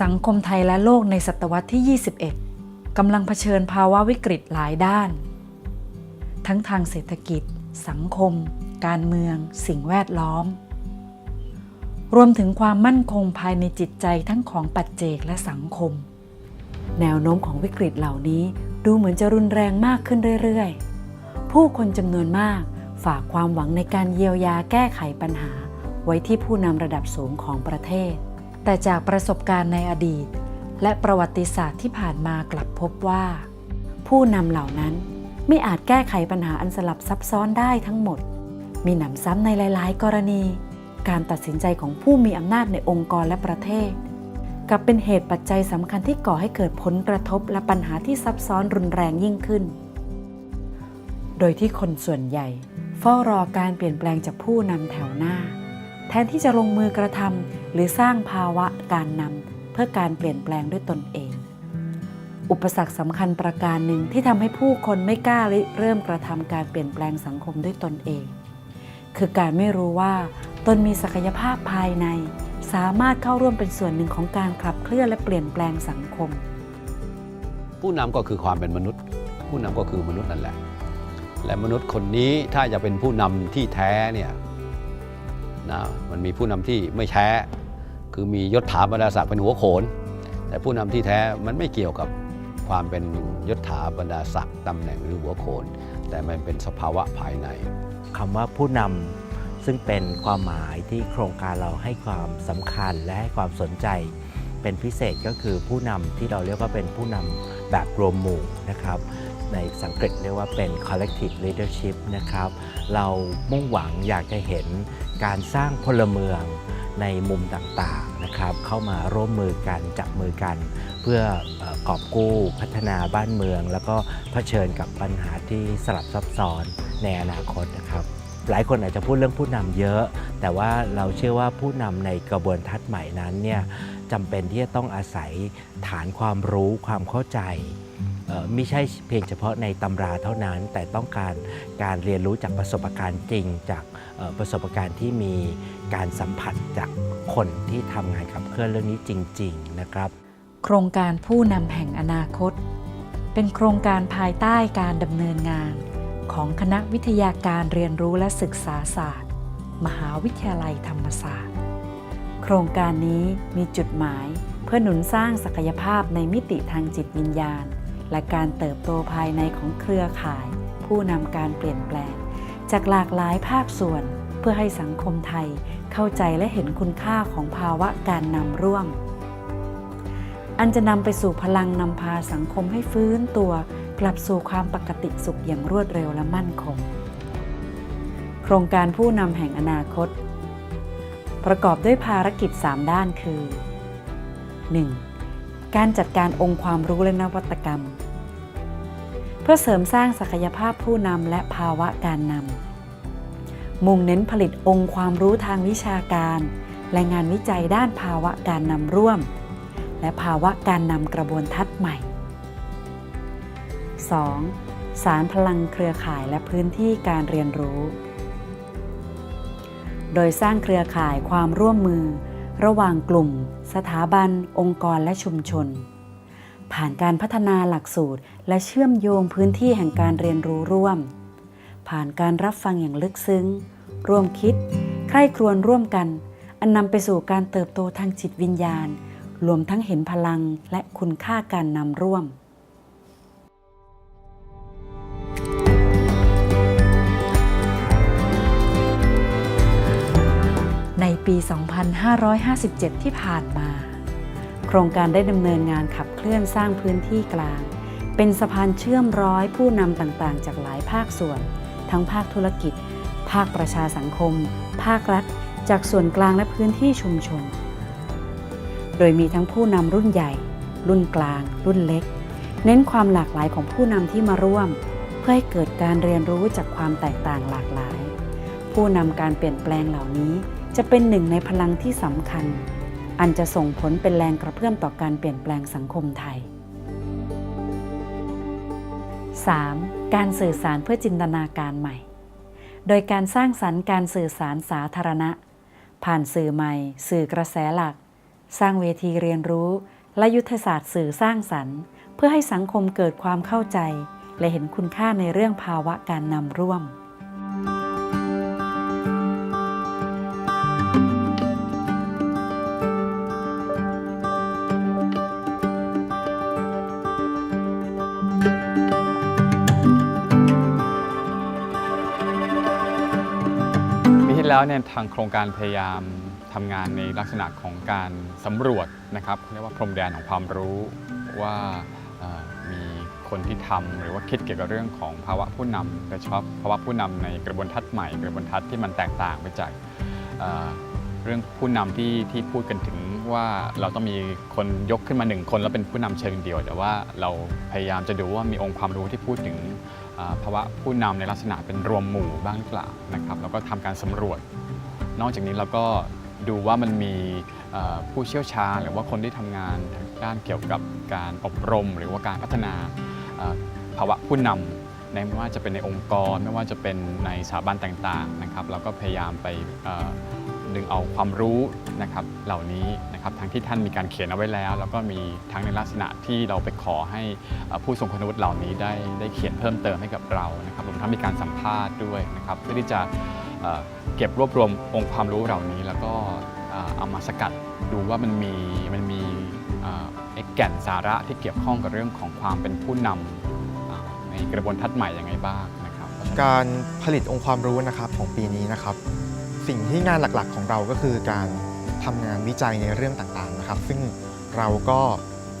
สังคมไทยและโลกในศตวรรษที่ 21 กำลังเผชิญภาวะวิกฤตหลายด้าน ทั้งทางเศรษฐกิจ สังคม การเมือง สิ่งแวดล้อม รวมถึงความมั่นคงภายในจิตใจทั้งของปัจเจกและสังคม แนวโน้มของวิกฤตเหล่านี้ดูเหมือนจะรุนแรงมากขึ้นเรื่อยๆ ผู้คนจำนวนมากฝากความหวังในการเยียวยาแก้ไขปัญหา ไว้ที่ผู้นำระดับสูงของประเทศ แต่จากประสบการณ์ในอดีต และประวัติศาสตร์ที่ผ่านมากลับพบว่า ผู้นำเหล่านั้นไม่อาจแก้ไขปัญหาอันสลับซับซ้อนได้ทั้งหมด มีหนำซ้ำในหลาย ๆ กรณี การตัดสินใจของผู้มีอำนาจในองค์กรและประเทศกลับเป็นเหตุปัจจัยสำคัญที่ก่อให้เกิดผลกระทบและปัญหาที่ซับซ้อนรุนแรงยิ่งขึ้น โดยที่คนส่วนใหญ่เฝ้ารอการเปลี่ยนแปลงจากผู้นำแถวหน้า แทนที่จะลงมือกระทำหรือสร้างภาวะการนำเพื่อการเปลี่ยนแปลงด้วยตนเอง อุปสรรคสำคัญประการหนึ่งที่ทำให้ผู้คนไม่กล้าเริ่มกระทำการเปลี่ยนแปลงสังคมด้วยตนเอง คือการไม่รู้ว่าตนมีศักยภาพภายใน สามารถเข้าร่วมเป็นส่วนหนึ่งของการขับเคลื่อนและเปลี่ยนแปลงสังคม ผู้นำก็คือความเป็นมนุษย์ ผู้นำก็คือมนุษย์นั่นแหละ และมนุษย์คนนี้ถ้าจะเป็นผู้นำที่แท้เนี่ย นะมันมีผู้นำที่ไม่แท้คือมียศถาบรรดาศักดิ์เป็นหัวโขน แต่ผู้นำที่แท้มันไม่เกี่ยวกับความเป็นยศถาบรรดาศักดิ์ตำแหน่งหรือหัวโขน แต่มันเป็นสภาวะภายในคำว่าผู้นำซึ่งเป็นความหมายที่โครงการเราให้ความสำคัญและให้ความสนใจ เป็นพิเศษก็คือผู้นำที่เราเรียกว่าเป็นผู้นำแบบรวมหมู่นะครับ ในสังกฤษเรียกว่าเป็น collective leadership นะครับ เรามุ่งหวังอยากจะเห็นการสร้างพลเมืองในมุมต่างๆนะครับ เข้ามาร่วมมือกันจับมือกัน เพื่อเอ่อกอบกู้พัฒนาบ้านเมือง แล้วก็เผชิญกับปัญหาที่สลับซับซ้อนในอนาคตนะครับหลายคนอาจจะพูดเรื่องผู้นำเยอะ แต่ว่าเราเชื่อว่าผู้นำในกระบวนทัศน์ใหม่นั้นเนี่ยจำเป็นที่จะต้องอาศัยฐานความรู้ความเข้าใจ ไม่ใช่เพียงเฉพาะในตำราเท่านั้น แต่ต้องการการเรียนรู้จากประสบการณ์จริง จากประสบการณ์ที่มีการสัมผัสจากคนที่ทำงานขับเคลื่อนเรื่องนี้จริง ๆ นะครับ โครงการผู้นำแห่งอนาคต เป็นโครงการภายใต้การดำเนินงาน ของคณะวิทยาการเรียนรู้และศึกษาศาสตร์ มหาวิทยาลัยธรรมศาสตร์ โครงการนี้มีจุดหมาย เพื่อหนุนสร้างศักยภาพในมิติทางจิตวิญญาณ และการเติบโตภายในของเครือข่าย ผู้นำการเปลี่ยนแปลง จากหลากหลายภาคส่วนเพื่อให้สังคมไทยเข้าใจและเห็นคุณค่าของภาวะการนำร่วม อันจะนำไปสู่พลังนำพาสังคมให้ฟื้นตัวกลับสู่ความปกติสุขอย่างรวดเร็วและมั่นคง โครงการผู้นำแห่งอนาคต ประกอบด้วยภารกิจ 3 ด้านคือ 1. การจัดการองค์ความรู้และนวัตกรรม เพื่อเสริมสร้างศักยภาพผู้นำและภาวะการนำ มุ่งเน้นผลิตองค์ความรู้ทางวิชาการ และงานวิจัยด้านภาวะการนำร่วม และภาวะการนำกระบวนทัศน์ใหม่ 2. สารพลังเครือข่ายและพื้นที่การเรียนรู้ โดยสร้างเครือข่ายความร่วมมือ ระหว่างกลุ่ม สถาบัน องค์กรและชุมชน ผ่านการพัฒนาหลักสูตร และเชื่อมโยงพื้นที่แห่งการเรียนรู้ร่วม ผ่านการรับฟังอย่างลึกซึ้ง ร่วมคิด ใคร่ครวญร่วมกัน อันนำไปสู่การเติบโตทางจิตวิญญาณ รวมทั้งเห็นพลังและคุณค่าการนำร่วม ปี 2557 ที่ผ่านมา โครงการได้ดำเนินงานขับเคลื่อนสร้างพื้นที่กลาง เป็นสะพานเชื่อมร้อยผู้นำต่างๆ จากหลายภาคส่วน ทั้งภาคธุรกิจ ภาคประชาสังคม ภาครัฐ จากส่วนกลางและพื้นที่ชุมชน โดยมีทั้งผู้นำรุ่นใหญ่ รุ่นกลาง รุ่นเล็ก เน้นความหลากหลายของผู้นำที่มาร่วม เพื่อให้เกิดการเรียนรู้จากความแตกต่างหลากหลาย ผู้นำการเปลี่ยนแปลงเหล่านี้ จะเป็นหนึ่งในพลังที่สำคัญ อันจะส่งผลเป็นแรงกระเพื่อมต่อการเปลี่ยนแปลงสังคมไทย 3. การสื่อสารเพื่อจินตนาการใหม่ โดยการสร้างสรรค์การสื่อสารสาธารณะ ผ่านสื่อใหม่ สื่อกระแสหลัก สร้างเวทีเรียนรู้ และยุทธศาสตร์สื่อสร้างสรรค์ เพื่อให้สังคมเกิดความเข้าใจ และเห็นคุณค่าในเรื่องภาวะการนำร่วม ที่แล้วเนี่ยทางโครงการพยายามทำงานในลักษณะของการสำรวจนะครับเรียกว่าพรมแดนของความรู้ว่ามีคนที่ทำหรือว่าคิดเกี่ยวกับเรื่องของภาวะผู้นำโดยเฉพาะภาวะผู้นำในกระบวนทัศน์ใหม่ กระบวนทัศน์ที่มันแตกต่างไปจากเรื่องผู้นำที่ที่พูดกันถึงว่าเราต้องมีคนยกขึ้นมาหนึ่งคน แล้วเป็นผู้นำเชิงเดียว แต่ว่าเราพยายามจะดูว่ามีองค์ความรู้ที่พูดถึง ภาวะผู้นำในลักษณะเป็นรวมหมู่บ้างหรือเปล่านะครับแล้วก็ทำการสำรวจ นอกจากนี้เราก็ดูว่ามันมีผู้เชี่ยวชาญหรือว่าคนที่ทำงานทางด้านเกี่ยวกับการอบรม หรือว่าการพัฒนาภาวะผู้นำในไม่ว่าจะเป็นในองค์กร ไม่ว่าจะเป็นในสถาบันต่างๆนะครับเราก็พยายามไป ดึงเอาความรู้นะครับเหล่านี้นะครับทั้งที่ท่านมีการเขียนเอาไว้แล้ว แล้วก็มีทั้งในลักษณะที่เราไปขอให้ผู้ทรงคุณวุฒิเหล่านี้ได้ได้เขียนเพิ่มเติมให้กับเรานะครับรวมทั้งมีการสัมภาษณ์ด้วยนะครับเพื่อที่จะเก็บรวบรวมองค์ความรู้เหล่านี้ แล้วก็เอามาสกัดดูว่ามันมีมันมีไอ้แก่นสาระที่เกี่ยวข้องกับเรื่องของความเป็นผู้นำอ่าในกระบวนทัศน์ใหม่ยังไงบ้างนะครับ การผลิตองค์ความรู้นะครับของปีนี้นะครับ สิ่งที่งานหลักๆของเราก็คือการทำงานวิจัยในเรื่องต่างๆนะครับ ซึ่งเราก็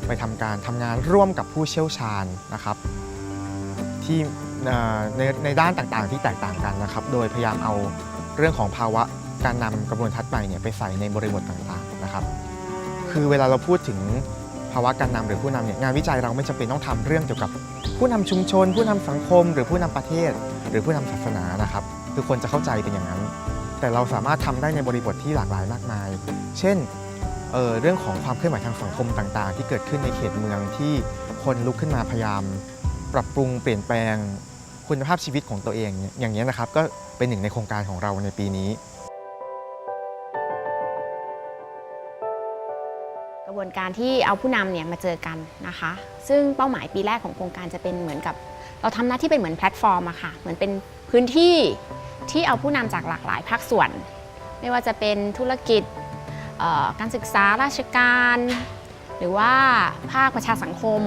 ไปทำการทำงานร่วมกับผู้เชี่ยวชาญนะครับที่ในในด้านต่างๆ ที่แตกต่างกันนะครับ โดยพยายามเอาเรื่องของภาวะการนำกระบวนทัศน์ใหม่เนี่ยไปใส่ในบริบทต่างๆนะครับ คือเวลาเราพูดถึงภาวะการนำหรือผู้นำเนี่ยงานวิจัยเราไม่จำเป็นต้องทำเรื่องเกี่ยวกับ ผู้นำชุมชน ผู้นำสังคม หรือผู้นำประเทศ หรือผู้นำศาสนานะครับคือคนจะเข้าใจเป็นอย่างนั้น แต่เราสามารถทำได้ในบริบทที่หลากหลายมากมาย เช่นเเรื่องของความเคลื่อนไหวทางสังคมต่าง ๆ ที่เกิดขึ้นในเขตเมืองที่คนลุกขึ้นมาพยายาม ปรับปรุงเปลี่ยนแปลงคุณภาพชีวิตของตัวเองอย่างนี้นะครับ ก็เป็นหนึ่งในโครงการของเราในปีนี้กระบวนการที่เอาผู้นำเนี่ยมาเจอกันนะคะ ซึ่งเป้าหมายปีแรกของโครงการจะเป็นเหมือนกับ เราทำหน้าที่เป็นเหมือนแพลตฟอร์มอะค่ะ เหมือนเป็นพื้นที่ ที่เอาผู้นำจากหลากหลายภาคส่วน ไม่ว่าจะเป็นธุรกิจการศึกษาราชการ หรือว่าภาคประชาสังคม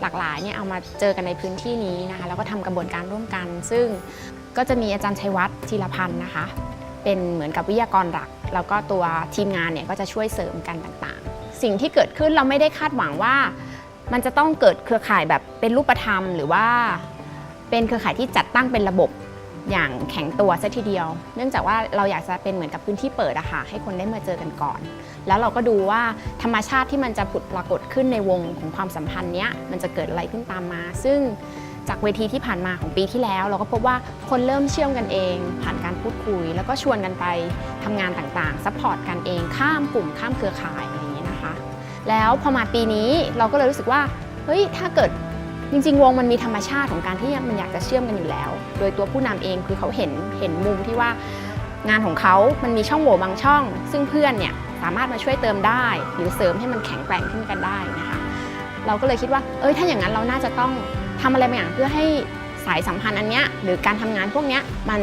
หลากหลายเนี่ยเอามาเจอกันในพื้นที่นี้นะคะแล้วก็ทำกระบวนการร่วมกัน ซึ่งก็จะมีอาจารย์ชัยวัฒน์ธีรพันธ์นะคะ เป็นเหมือนกับวิทยากรหลัก แล้วก็ตัวทีมงานเนี่ยก็จะช่วยเสริมกันต่างๆ สิ่งที่เกิดขึ้นเราไม่ได้คาดหวังว่า มันจะต้องเกิดเครือข่ายแบบเป็นรูปธรรม หรือว่าเป็นเครือข่ายที่จัดตั้งเป็นระบบ อย่างแข็งตัวซะทีเดียว เนื่องจากว่าเราอยากจะเป็นเหมือนกับพื้นที่เปิดอะค่ะให้คนได้มาเจอกันก่อน แล้วเราก็ดูว่าธรรมชาติที่มันจะผุดปรากฏขึ้นในวงของความสัมพันธ์เนี้ยมันจะเกิดอะไรขึ้นตามมา ซึ่งจากเวทีที่ผ่านมาของปีที่แล้ว เราก็พบว่าคนเริ่มเชื่อมกันเอง ผ่านการพูดคุย แล้วก็ชวนกันไปทำงานต่างๆซัพพอร์ตกันเองข้ามกลุ่มข้ามเครือข่ายอะไรอย่างนี้นะคะ แล้วพอมาปีนี้เราก็เลยรู้สึกว่าเฮ้ยถ้าเกิด จริงๆ วงมันมีธรรมชาติของการที่มันอยากจะเชื่อมกันอยู่แล้ว โดยตัวผู้นำเองคือเขาเห็นเห็นมุมที่ว่างานของเขามันมีช่องโหว่บางช่อง ซึ่งเพื่อนเนี่ยสามารถมาช่วยเติมได้ หรือเสริมให้มันแข็งแกร่งขึ้นกันได้นะคะ เราก็เลยคิดว่า เอ้ย ถ้าอย่างนั้นเราน่าจะต้องทำอะไรบางอย่างเพื่อให้สายสัมพันธ์อันเนี้ยหรือการทำงานพวกเนี้ยมัน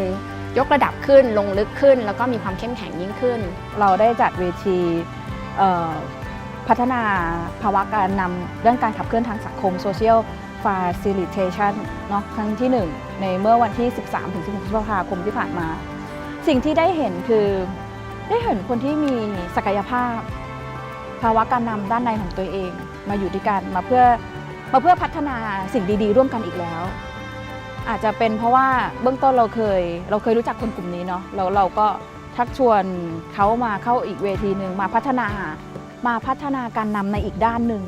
ยกระดับขึ้นลงลึกขึ้น แล้วก็มีความเข้มแข็งยิ่งขึ้น เราได้จัดเวทีพัฒนาภาวะการนำเรื่องการขับเคลื่อนทางสังคม Social Facilitation เนาะครั้งที่ 1 ในเมื่อวันที่ 13ถึง16พฤษภาคมที่ผ่านมา สิ่งที่ได้เห็นคือได้เห็นคนที่มีศักยภาพ ภาวะการนำด้านในของตัวเอง มาอยู่ด้วยกันมาเพื่อมาเพื่อพัฒนาสิ่งดีๆ ร่วมกันอีกแล้ว อาจจะเป็นเพราะว่าเบื้องต้นเราเคย เราเคยรู้จักคนกลุ่มนี้เนาะแล้วเราก็ชักชวนเขามาเข้าอีกเวทีหนึ่งมาพัฒนามาพัฒนาการนำในอีกด้านหนึ่ง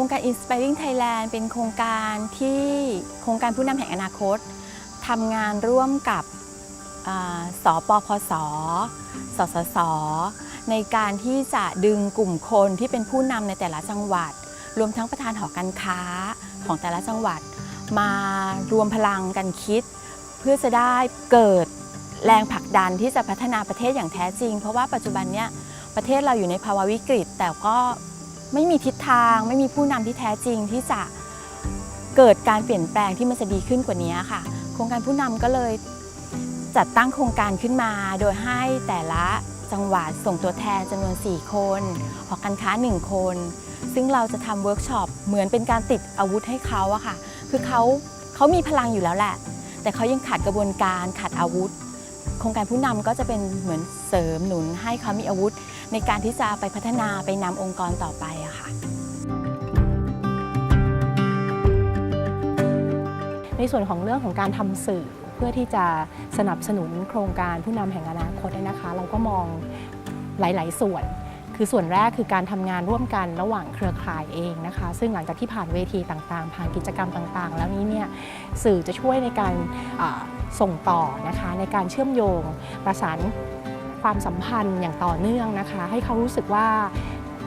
ครงการ Inspiring Thailand เป็นโครงการที่โครงการผู้นำแห่งอนาคตทำงานร่วมกับอ่าสปพส สสส ในการที่จะดึงกลุ่มคนที่เป็นผู้นำในแต่ละจังหวัด รวมทั้งประธานหอการค้าของแต่ละจังหวัด มารวมพลังกันคิด เพื่อจะได้เกิดแรงผลักดันที่จะพัฒนาประเทศอย่างแท้จริง เพราะว่าปัจจุบันเนี้ยประเทศเราอยู่ในภาวะวิกฤต แต่ก็ ไม่มีทิศทาง ไม่มีผู้นำที่แท้จริงที่จะเกิดการเปลี่ยนแปลงที่มันจะดีขึ้นกว่านี้ค่ะ โครงการผู้นำก็เลยจัดตั้งโครงการขึ้นมา โดยให้แต่ละจังหวัดส่งตัวแทนจำนวน 4 คนหอการค้า 1 คน ซึ่งเราจะทำเวิร์กช็อปเหมือนเป็นการติดอาวุธให้เขาอะค่ะ คือเขาเขามีพลังอยู่แล้วแหละ แต่เขายังขาดกระบวนการขาดอาวุธ โครงการผู้นำก็จะเป็นเหมือนเสริมหนุนให้เขามีอาวุธ ในการที่จะไปพัฒนาไปนำองค์กรต่อไปอะค่ะ ในส่วนของเรื่องของการทำสื่อเพื่อที่จะสนับสนุนโครงการผู้นำแห่งอนาคตเนี่ยนะคะ เราก็มองหลาย ๆ ส่วนคือส่วนแรกคือการทำงานร่วมกันระหว่างเครือข่ายเองนะคะ ซึ่งหลังจากที่ผ่านเวทีต่างๆ ผ่านกิจกรรมต่างๆ แล้วนี้เนี่ยสื่อจะช่วยในการส่งต่อนะคะในการเชื่อมโยงประสาน ความสัมพันธ์อย่างต่อเนื่องนะคะ ให้เขารู้สึกว่า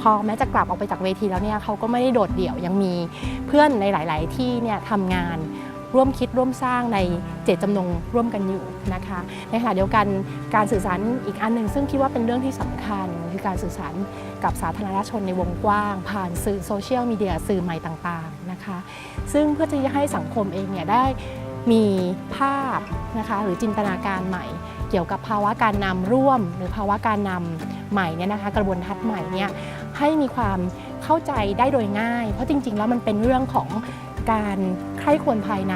พอแม้จะกลับออกไปจากเวทีแล้วเนี่ยเขาก็ไม่ได้โดดเดี่ยวยังมีเพื่อนในหลาย ๆ ที่เนี่ยทำงานร่วมคิดร่วมสร้างในเจตจำนงร่วมกันอยู่นะคะในขณะเดียวกันการสื่อสารอีกอันหนึ่งซึ่งคิดว่าเป็นเรื่องที่สำคัญ คือการสื่อสารกับสาธารณชนในวงกว้าง ผ่านสื่อโซเชียลมีเดียสื่อใหม่ต่างๆนะคะซึ่งเพื่อที่จะให้สังคมเองเนี่ยได้มีภาพนะคะหรือจินตนาการใหม่ เกี่ยวกับภาวะการนำร่วม หรือภาวะการนำใหม่เนี่ยนะคะ กระบวนทัศน์ใหม่เนี่ยให้มีความเข้าใจได้โดยง่าย เพราะจริง ๆ แล้วมันเป็นเรื่องของการใคร่ควรภายใน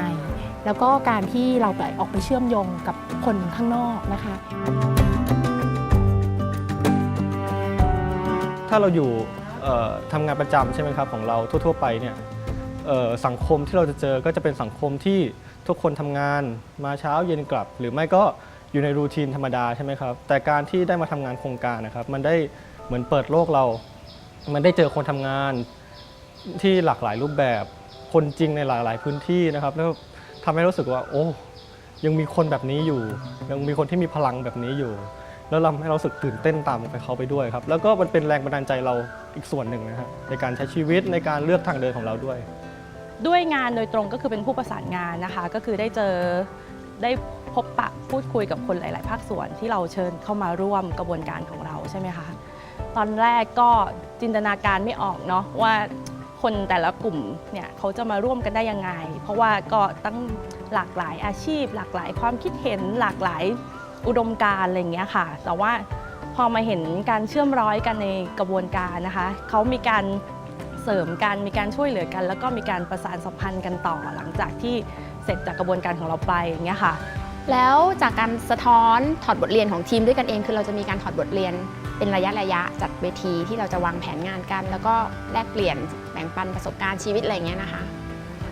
แล้วก็การที่เราไปออกไปเชื่อมโยงกับคนข้างนอกนะคะ ถ้าเราอยู่ทำงานประจำใช่ไหมครับของเราทั่ว ๆ ไปเนี่ยสังคมที่เราจะเจอก็จะเป็นสังคมที่ทุกคนทำงานมาเช้าเย็นกลับ หรือไม่ก็ อยู่ในรูทีนธรรมดาใช่ไหมครับ แต่การที่ได้มาทำงานโครงการนะครับ มันได้เหมือนเปิดโลกเรา มันได้เจอคนทำงานที่หลากหลายรูปแบบ คนจริงในหลากหลายพื้นที่นะครับ แล้วทำให้รู้สึกว่า โอ้ ยังมีคนแบบนี้อยู่ ยังมีคนที่มีพลังแบบนี้อยู่ แล้วเราให้เราสึกตื่นเต้นตามไปเขาไปด้วยครับ แล้วก็มันเป็นแรงบันดาลใจเราอีกส่วนหนึ่งนะครับในการใช้ชีวิตในการเลือกทางเดินของเราด้วย ด้วยงานโดยตรงก็คือเป็นผู้ประสานงานนะคะ ก็คือได้เจอ ได้พบปะพูดคุยกับคนหลาย ๆ ภาคส่วนที่เราเชิญเข้ามาร่วมกระบวนการของเราใช่ไหมคะตอนแรกก็จินตนาการไม่ออกเนาะว่าคนแต่ละกลุ่มเนี่ยเขาจะมาร่วมกันได้ยังไง เพราะว่าก็ตั้งหลากหลายอาชีพ หลากหลายความคิดเห็นหลากหลายอุดมการอะไรอย่างเงี้ยค่ะ แต่ว่าพอมาเห็นการเชื่อมร้อยกันในกระบวนการนะคะเขามีการเสริมกันมีการช่วยเหลือกัน แล้วก็มีการประสานสัมพันธ์กันต่อหลังจากที่ เสร็จจากกระบวนการของเราไปอย่างเงี้ยค่ะ แล้วจากการสะท้อนถอดบทเรียนของทีมด้วยกันเองคือเราจะมีการถอดบทเรียนเป็นระยะระยะจัดเวทีที่เราจะวางแผนงานกัน แล้วก็แลกเปลี่ยนแบ่งปันประสบการณ์ชีวิตอะไรเงี้ยนะคะ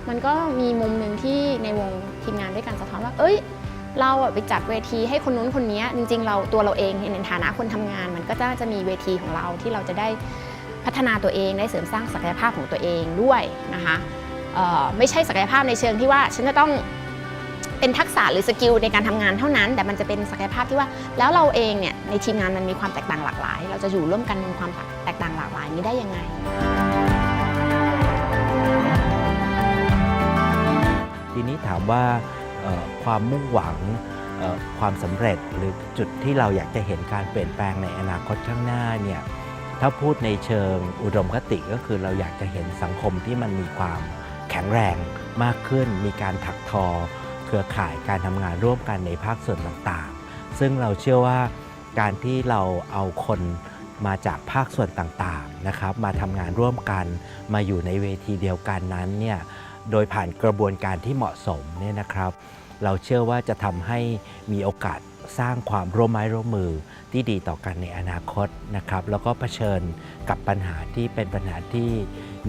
มันก็มีมุมหนึ่งที่ในวงทีมงานด้วยกันสะท้อนว่า เอ้ย เราอะไปจัดเวทีให้คนนู้นคนนี้จริง ๆ เราตัวเราเองในฐานะคนทำงาน มันก็จะจะมีเวทีของเราที่เราจะได้พัฒนาตัวเองได้เสริมสร้างศักยภาพของตัวเองด้วยนะคะ ไม่ใช่ศักยภาพในเชิงที่ว่าฉันจะต้องเป็นทักษะหรือสกิลในการทำงานเท่านั้น แต่มันจะเป็นศักยภาพที่ว่า แล้วเราเองเนี่ยในทีมงานมันมีความแตกต่างหลากหลาย เราจะอยู่ร่วมกันมีความแตกต่างหลากหลายนี้ได้ยังไงทีนี้ถามว่าความมุ่งหวังความสำเร็จหรือจุดที่เราอยากจะเห็นการเปลี่ยนแปลงในอนาคตข้างหน้าเนี่ยถ้าพูดในเชิงอุดมคติก็คือเราอยากจะเห็นสังคมที่มันมีความ แข็งแรงมากขึ้น มีการถักทอ เครือข่ายการทำงานร่วมกันในภาคส่วนต่างๆ ซึ่งเราเชื่อว่าการที่เราเอาคนมาจากภาคส่วนต่างๆนะครับ มาทำงานร่วมกันมาอยู่ในเวทีเดียวกันนั้นเนี่ยโดยผ่านกระบวนการที่เหมาะสมเนี่ยนะครับ เราเชื่อว่าจะทำให้มีโอกาสสร้างความร่วมไม้ร่วมมือที่ดีต่อกันในอนาคตนะครับ แล้วก็เผชิญกับปัญหาที่เป็นปัญหาที่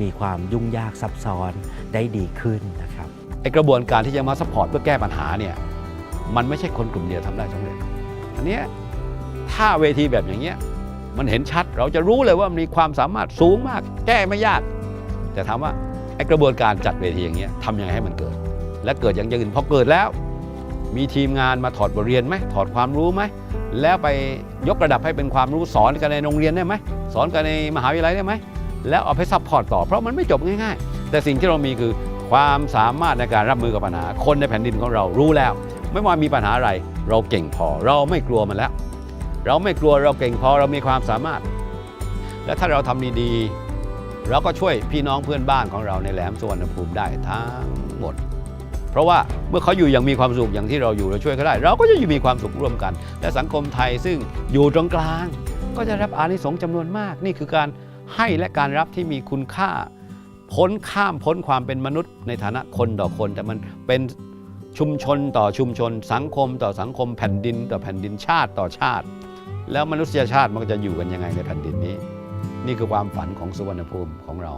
มีความยุ่งยากซับซ้อนได้ดีขึ้นนะครับไอกระบวนการที่จะมาซัพพอร์ตเพื่อแก้ปัญหาเนี่ยมันไม่ใช่คนกลุ่มเดียวทำได้สำเร็จอันนี้ถ้าเวทีแบบอย่างเงี้ยมันเห็นชัดเราจะรู้เลยว่ามีความสามารถสูงมาก แก้ไม่ยาก แต่ถามว่าไอกระบวนการจัดเวทีอย่างเงี้ยทำยังไงให้มันเกิด และเกิดอย่างอื่นพอเกิดแล้ว มีทีมงานมาถอดบทเรียนไหมถอดความรู้ไหมแล้วไปยกระดับให้เป็นความรู้สอนกันในโรงเรียนได้ไหมสอนกันในมหาวิทยาลัยได้ไหม แล้วเอาไปซัพพอร์ตต่อ เพราะมันไม่จบง่ายๆ แต่สิ่งที่เรามีคือความสามารถในการรับมือกับปัญหา คนในแผ่นดินของเรารู้แล้ว ไม่ว่ามีปัญหาอะไร เราเก่งพอ เราไม่กลัวมันแล้ว เราไม่กลัวเราเก่งพอเรามีความสามารถ และถ้าเราทำดีๆเราก็ช่วยพี่น้องเพื่อนบ้านของเราในแหลมสุวรรณภูมิได้ทั้งหมดเพราะว่าเมื่อเขาอยู่อย่างมีความสุขอย่างที่เราอยู่เราช่วยเขาได้ เราก็จะอยู่มีความสุขร่วมกัน และสังคมไทยซึ่งอยู่ตรงกลาง ก็จะรับอานิสงส์จำนวนมาก นี่คือการ ให้และการรับที่มีคุณค่า พ้นข้ามพ้นความเป็นมนุษย์ ในฐานะคนต่อคน แต่มันเป็นชุมชนต่อชุมชน สังคมต่อสังคมแผ่นดิน ต่อแผ่นดินชาติต่อชาติ แล้วมนุษยชาติมันก็จะอยู่กันยังไงในแผ่นดินนี้ นี่คือความฝันของสุวรรณภูมิของเรา